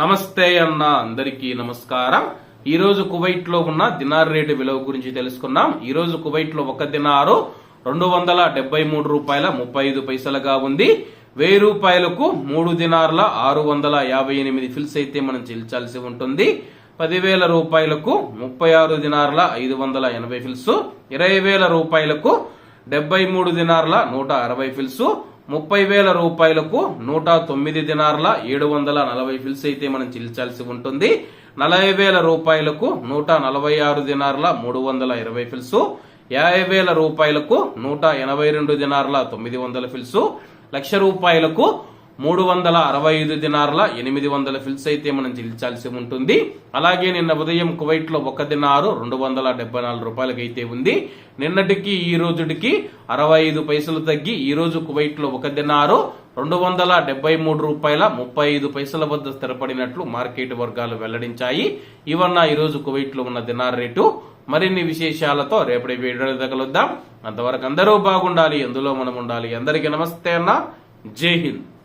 నమస్తే అన్న అందరికీ నమస్కారం. ఈ రోజు కువైట్లో ఉన్న దినార్ రేటు విలువ గురించి తెలుసుకున్నాం. ఈ రోజు కువైట్లో ఒక దినారు రెండు వందల డెబ్బై మూడు రూపాయల ముప్పై ఐదు పైసలుగా ఉంది. వెయ్యి రూపాయలకు మూడు దినార్ల ఆరు వందల యాభై ఎనిమిది ఫిల్స్ అయితే మనం చెల్లించాల్సి ఉంటుంది. పదివేల రూపాయలకు ముప్పై ఆరు దినార్ల ఐదు వందల ఎనభై ఫిల్స్. ఇరవై వేల రూపాయలకు డెబ్బై మూడు దినార్ల నూట అరవై ఫిల్స్. ముప్పై వేల రూపాయలకు నూట తొమ్మిది దినార్ల ఏడు వందల నలభై ఫిల్స్ అయితే మనం చెల్లించాల్సి ఉంటుంది. నలభై వేల రూపాయలకు నూట నలభై ఆరు దినార్ల మూడు వందల ఇరవై ఫిల్స్. యాభై వేల రూపాయలకు నూట ఎనభై రెండు దినార్ల తొమ్మిది వందల ఫిల్స్. లక్ష రూపాయలకు మూడు వందల అరవై ఐదు దినార్ల ఎనిమిది వందల ఫిల్స్ అయితే మనం చెల్లించాల్సి ఉంటుంది. అలాగే నిన్న ఉదయం కువైట్లో ఒక దినారు రెండు వందల డెబ్బై నాలుగు రూపాయలకైతే అయితే ఉంది. నిన్నటికి ఈ రోజుకి అరవై ఐదు పైసలు తగ్గి ఈ రోజు కువైట్లో ఒక దినారు రెండు వందల డెబ్బై మూడు రూపాయల ముప్పై ఐదు పైసల వద్ద స్థిరపడినట్లు మార్కెట్ వర్గాలు వెల్లడించాయి. ఇవన్న ఈ రోజు ఉన్న దినార్ రేటు. మరిన్ని విశేషాలతో రేపటి వీడియో తగలుద్దాం. అంతవరకు అందరూ బాగుండాలి ఎందులో మనం ఉండాలి. అందరికీ నమస్తే అన్న. జై హింద్.